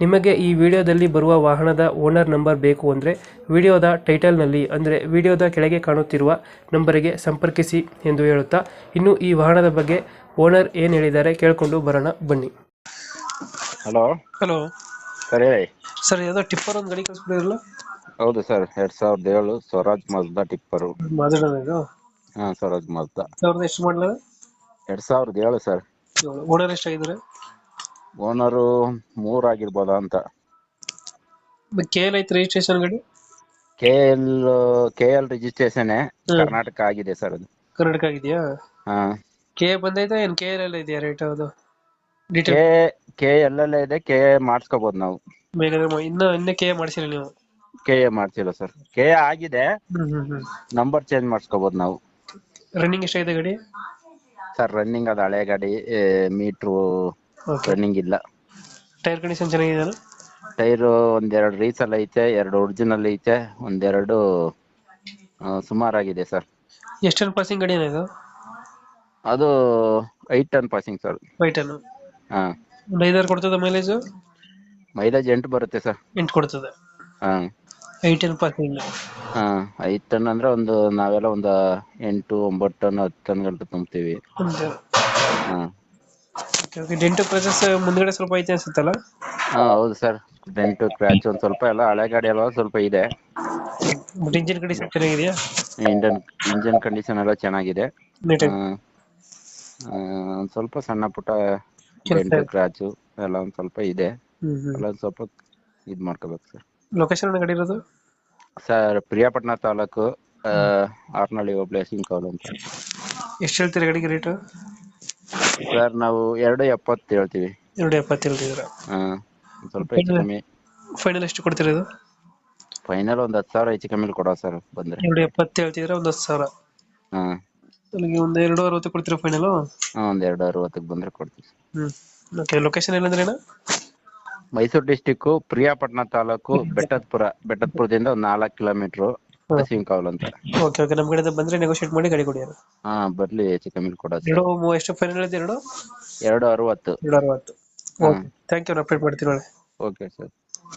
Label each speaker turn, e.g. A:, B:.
A: ನಿಮಗೆ ಈ ವಿಡಿಯೋದಲ್ಲಿ ಬರುವ ವಾಹನದ ಓನರ್ ನಂಬರ್ ಬೇಕು ಅಂದರೆ ವಿಡಿಯೋದ ಟೈಟಲ್ನಲ್ಲಿ ಅಂದರೆ ವಿಡಿಯೋದ ಕೆಳಗೆ ಕಾಣುತ್ತಿರುವ ನಂಬರಿಗೆ ಸಂಪರ್ಕಿಸಿ ಎಂದು ಹೇಳುತ್ತಾ ಇನ್ನು ಈ ವಾಹನದ ಬಗ್ಗೆ ಓನರ್ ಏನು ಹೇಳಿದ್ದಾರೆ ಕೇಳಿಕೊಂಡು ಬರೋಣ ಬನ್ನಿ.
B: ಹಲೋ.
A: ಹಲೋ.
B: ಸರ್ ಹೇಳಿ.
A: ಸರ್ ಯಾವುದೋ ಟಿಪ್ಪರ್ ಒಂದು ಗಾಡಿ ಕಳಿಸ್ಬಿಡಿರಲ್ಲ
B: ಹೌದು ಸರ್ ಎರಡ್ ಸಾವಿರದ ಏಳು ಸ್ವರಾಜ್ ಮಜ್ದಾ ಟಿಪ್ಪರು.
A: ಇದು?
B: ಹಾ ಸ್ವರಾಜ್ ಮಜ್ದಾ
A: ಸಾವಿರದ ಎಷ್ಟು ಮಾಡಲ
B: ಎರಡ್ ಸಾವಿರದ ಏಳು ಸರ್.
A: ಓನರ್ ಎಷ್ಟಾಗಿದ್ದಾರೆ?
B: ಓನರು ಮೂರ್ ಆಗಿರ್ಬೋದಾ ಅಂತ.
A: ಕೆ ಎಲ್ ಐತೆ ರಿಜಿಸ್ಟ್ರೇಷನ್ ಗಾಡಿ?
B: K L K L registration Karnataka ಆಗಿದೆ ಸರ್ ಅದು.
A: ಕರ್ನಾಟಕ ಆಗಿದೆಯಾ?
B: ಹಾ.
A: ಕೆ ಬಂದೈತಾ ಏನ್ ಕೆ ಎಲ್ ಎಲ್ಲ ಇದೆಯಾ ರೇಟ್ ಅದು? ಡೀಟೇಲ್
B: ಕೆ ಕೆ ಎಲ್ ಎಲ್ಲ ಇದೆ ಕೆ ಮಾಡಿಸ್ಕೋಬಹುದು ನಾವು.
A: ಇನ್ನ ಇನ್ನೇ ಕೆ ಮಾಡಿಸಿಲ್ಲ ನೀವು?
B: ಕೆ ಎ ಮಾಡ್ಸಿಲ್ಲ ಸರ್ ಕೆ ಆಗಿದೆ ನಂಬರ್ ಚೇಂಜ್ ಮಾಡಿಸ್ಕೋಬಹುದು ನಾವು.
A: ರನ್ನಿಂಗ್ ಎಷ್ಟಾಗಿದೆ ಗಾಡಿ?
B: ಸರ್ ರನ್ನಿಂಗ್ ಅದು ಹಳೆ ಗಾಡಿ ಮೀಟ್ರು ರನ್ನಿಂಗ್ ಇಲ್ಲ.
A: ಟೈರ್ ಕಂಡೀಷನ್ ಚೆನ್ನಾಗಿದೆಯಾ
B: ಟೈರ್ ಒಂದೆರಡು ರೀಸಲ್ ಐತೆ ಎರಡು ಒರಿಜಿನಲ್ ಐತೆ ಒಂದೆರಡು ಆ, ಸುಮಾರಾಗಿದೆ ಸರ್.
A: ಎಷ್ಟು ಪಾಸಿಂಗ್ ಗಾಡಿ ಇದು?
B: ಅದು eight ton passing sir
A: eight ton
B: ಹಾ.
A: ಒಂದು ಐದಾರು ಕೊಡ್ತದೆ ಮೈಲೇಜ್
B: ಮೈಲೇಜ್ ಎಂಟು ಬರುತ್ತೆ ಸರ್.
A: ಎಂಟು ಕೊಡ್ತದೆ?
B: ಹಾ.
A: ಟನ್ ಪಾಸಿಂಗ್
B: ಹಾ ಐದು ಟನ್ ಅಂದ್ರೆ ಒಂದು ನಾವೆಲ್ಲ ಒಂದು ಎಂಟು ಒಂಬತ್ತು ಟನ್ ಹತ್ತು ಟನ್ ಗಂಟೆ ತುಂಬ್ತೀವಿ. ಹಾ.
A: ಓಕೆ ಡೆಂಟು ಕ್ರಚಸ್ ಮುಂದ್ಗಡೆ ಸ್ವಲ್ಪ ಐತೆ ಅನ್ಸುತ್ತಲ್ಲ?
B: ಹಾ ಹೌದು ಸರ್ ಡೆಂಟು ಕ್ರ್ಯಾಚ್ ಒಂದ್ ಸ್ವಲ್ಪ ಎಲ್ಲ ಹಳೆ ಗಾಡಿ ಅಲ್ವಾ ಸ್ವಲ್ಪ ಇದೆ.
A: ಬಟ್ ಇಂಜಿನ್ ಕಂಡೀಷನ್ ಚೆನ್ನಾಗಿದೆಯಾ?
B: ಇಂಜನ್ ಇಂಜನ್ ಕಂಡೀಷನ್ ಎಲ್ಲ ಚೆನ್ನಾಗಿದೆ.
A: ನೀಟಾಗಿ.
B: ಆ, ಒಂದ್ ಸ್ವಲ್ಪ ಸಣ್ಣ ಪುಟ್ಟ
A: ಕೆಲ್ಸ
B: ಡೆಂಟು
A: ಇದೆ.
B: ಕ್ರ್ಯಾಚು ಎಲ್ಲ ಒಂದ್ ಸ್ವಲ್ಪ ಇದೆ.
A: ಹ್ಮ್ ಹ್ಮ್.
B: ಎಲ್ಲ ಒಂದ್ ಸ್ವಲ್ಪ ಇದ್ ಮಾಡ್ಕೋಬೇಕು ಸರ್
A: ಲೊಕೇಶನ್ ಗಾಡಿ ಇರೋದು?
B: ಸರ್ ಪ್ರಿಯಾಪಟ್ಟಣ ತಾಲೂಕು ಆ, ಆರ್ನಳ್ಳಿ ಹೋಬ್ಳಿ ಸಿಂಕೌಲ್ ಅಂತ.
A: ಎಷ್ಟು ಹೇಳ್ತೀರಾ ಗಾಡಿಗೆ ರೇಟು
B: ಸರ್ ನಾವು ಎರಡು ಎಪ್ಪತ್ತು ಹೇಳ್ತೀವಿ.
A: ಎರಡು ಎಪ್ಪತ್ತು ಹೇಳ್ತಿದ್ದೀರಾ?
B: ಹಾ ಸ್ವಲ್ಪ ಹೆಚ್ಚು ಕಮ್ಮಿ.
A: ಫೈನಲ್ ಎಷ್ಟು ಕೊಡ್ತೀರಾ ಇದು?
B: ಫೈನಲ್ ಒಂದು ಹತ್ತು ಸಾವಿರ ಹೆಚ್ಚು ಕಮ್ಮಿ ಕೊಡೋ ಸರ್ ಬಂದ್ರೆ.
A: ಎರಡು ಎಪ್ಪತ್ತು ಹೇಳ್ತಿದ್ರೆ ಒಂದು ಹತ್ತು ಸಾವಿರ?
B: ಹಾ.
A: ನನಗೆ ಒಂದು ಎರಡು ಅರವತ್ತು ಕೊಡ್ತೀರಾ ಫೈನಲ್
B: ಹಾ ಒಂದು ಎರಡು ಅರವತ್ತಕ್ಕೆ ಬಂದ್ರೆ ಕೊಡ್ತೀವಿ
A: ಹ್ಮ್. ಓಕೆ ಲೊಕೇಶನ್ ಏನಂದ್ರೆ ಅಣ್ಣ
B: ಮೈಸೂರು ಡಿಸ್ಟಿಕ್ ಪ್ರಿಯಾಪಟ್ಟಣ ತಾಲೂಕು ಬೆಟ್ಟದಪುರ ಬೆಟ್ಟದಪುರದಿಂದ ಒಂದು ನಾಲ್ಕು ಕಿಲೋಮೀಟರ್ ಸಿಂಕೌಲ್ ಅಂತ.
A: ಓಕೆ ಓಕೆ ನಮ್ಮ ಕಡೆ ಬಂದ್ರೆ ನೆಗೋಷಿಯೇಟ್ ಮಾಡಿ ಗಾಡಿ ಕೊಡಿ
B: ಹಾ ಬರ್ಲಿ ಹೆಚ್ಚು ಕಮ್ಮಿ ಕೊಡೋದು.
A: ಎರಡು ಮೂ- ಎಷ್ಟು ಫೈನಲ್ ಇದೆ ಎರಡು?
B: ಎರಡು ಅರವತ್ತು.
A: ಎರಡು ಅರವತ್ತು. ಓಕೆ ಥ್ಯಾಂಕ್ ಯು ಅಪ್ಡೇಟ್ ಮಾಡ್ತೀನಿ ಒಳ್ಳೆ.
B: Okay sir